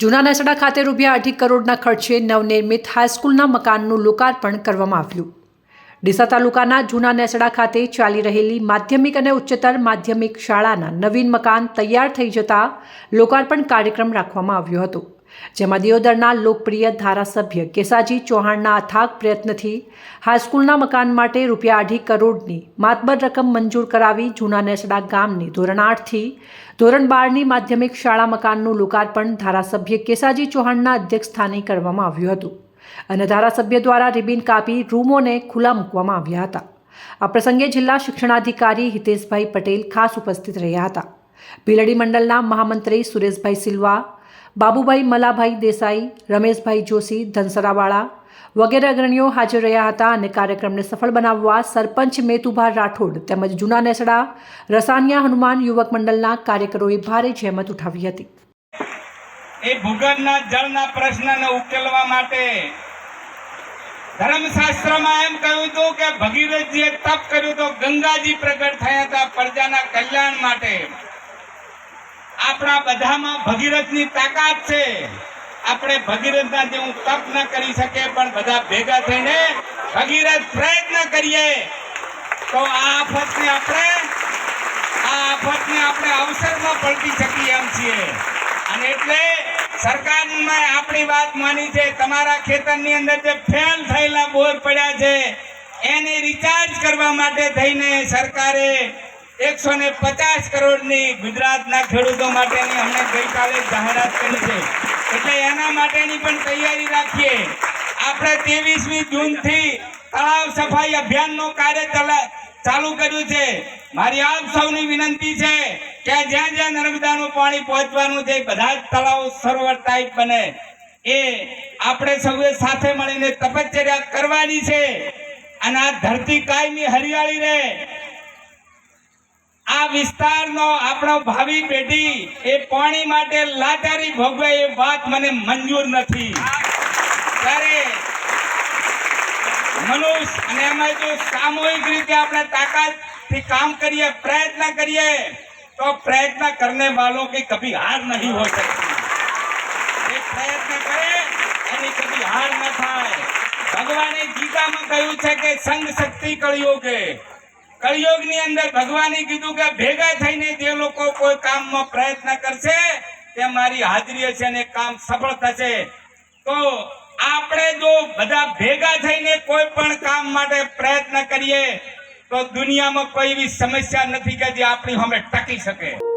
જૂના નેસડા ખાતે રૂપિયા અઢી કરોડના ખર્ચે નવનિર્મિત હાઈસ્કૂલના મકાનનું લોકાર્પણ કરવામાં આવ્યું. ડીસા તાલુકાના જૂના નેસડા ખાતે ચાલી રહેલી માધ્યમિક અને ઉચ્ચતર માધ્યમિક શાળાના નવીન મકાન તૈયાર થઈ જતા લોકાર્પણ કાર્યક્રમ રાખવામાં આવ્યો હતો. જેમાં દિયોદરના લોકપ્રિય ધારાસભ્ય કેસાજી ચૌહાણના અથાગ પ્રયત્નથી હાઈસ્કૂલના મકાન માટે રૂપિયા અઢી કરોડની માતબર રકમ મંજૂર કરાવી જૂના નેસડા ગામની ધોરણ આઠથી ધોરણ બારની માધ્યમિક શાળા મકાનનું લોકાર્પણ ધારાસભ્ય કેસાજી ચૌહાણના અધ્યક્ષસ્થાને કરવામાં આવ્યું હતું. અને ધારાસભ્ય દ્વારા રિબિન કાપી રૂમોને ખુલ્લા મૂકવામાં આવ્યા હતા. આ પ્રસંગે જિલ્લા શિક્ષણાધિકારી હિતેશભાઈ પટેલ ખાસ ઉપસ્થિત રહ્યા હતા. ભીલડી મંડળના મહામંત્રી સુરેશભાઈ સિલ્વા બાબુભાઈ, મલાભાઈ દેસાઈ, રમેશભાઈ જોશી, ધનસરાવાળા વગેરે અગ્રણીઓ હાજર રહ્યા હતા અને કાર્યક્રમને સફળ બનાવવા સરપંચ મેતુભા રાઠોડ તેમજ જૂના નેસડા રસાનિયા હનુમાન યુવક મંડળના કાર્યકરોએ ભારે જહેમત ઉઠાવી હતી. એ ભૂગર્ભના જળના પ્રશ્નને ઉકેલવા માટે ધર્મશાસ્ત્રમાં એમ કહ્યું હતું કે ભગીરથજીએ તપ કર્યું તો ગંગાજી પ્રગટ થયા હતા પ્રજાના કલ્યાણ માટે. આપણા બધામાં ભગીરથની તાકાત છે. આપણે ભગીરથના જેવું તપ ન કરી શકીએ પણ બધા ભેગા થઈને ભગીરથ પ્રયત્ન કરીએ. તો આ આફતને આપણે, આ આફતને આપણે અવસરમાં પલટી શકીએ એમ છીએ. અને એટલે સરકારમાં આપણી વાત માની છે, તમારા ખેતરની અંદર જે ફેલ થયેલા બોર પડ્યા છે, એને રિચાર્જ કરવા માટે થઈને સરકારે એકસો ને પચાસ કરોડની ગુજરાતના ખેડૂતો માટેની અમને ગઈકાલે જાહેરાત કરી છે. એટલે એના માટેની પણ તૈયારી રાખીએ. આપણે ત્રેવીસમી જૂનથી તળાવ સફાઈ અભિયાનનું કાર્ય ચાલુ કર્યું છે. મારી આપ સૌની વિનંતી છે કે જ્યાં જ્યાં નર્મદાનું પાણી પહોંચવાનું છે, બધા જ તળાવ સરોવર ટાઈપ બને. એ આપણે સૌએ સાથે મળીને તપશ્ચર્યા કરવાની છે. અને આ ધરતી કાયમી હરિયાળી રહે. આ વિસ્તારનો આપણો ભાવિ પેઢી એ પાણી માટે લાચારી ભોગવે એ વાત મને મંજૂર નથી ત્યારે મનુષ્ય અને એમાં જો સામૂહિક રીતે આપણે તાકાતથી કામ કરીએ પ્રયત્ન કરીએ તો પ્રયત્ન કરને વાલો की कभी हार नहीं हो सकती જે પ્રયત્ન કરે એની કદી હાર ન થાય ભગવાને ગીતામાં કહ્યું છે કે સંગ શક્તિ કળિયુગે કળિયુગની અંદર ભગવાને કીધું કે ભેગા થઈને જે લોકો કોઈ કામમાં પ્રયત્ન કરશે, તે મારી હાજરી છે અને કામ સફળ થશે. તો આપણે જો બધા ભેગા થઈને કોઈ પણ કામ માટે પ્રયત્ન કરીએ, તો દુનિયામાં કોઈ એવી સમસ્યા નથી કે જે આપણી સામે ટકી શકે.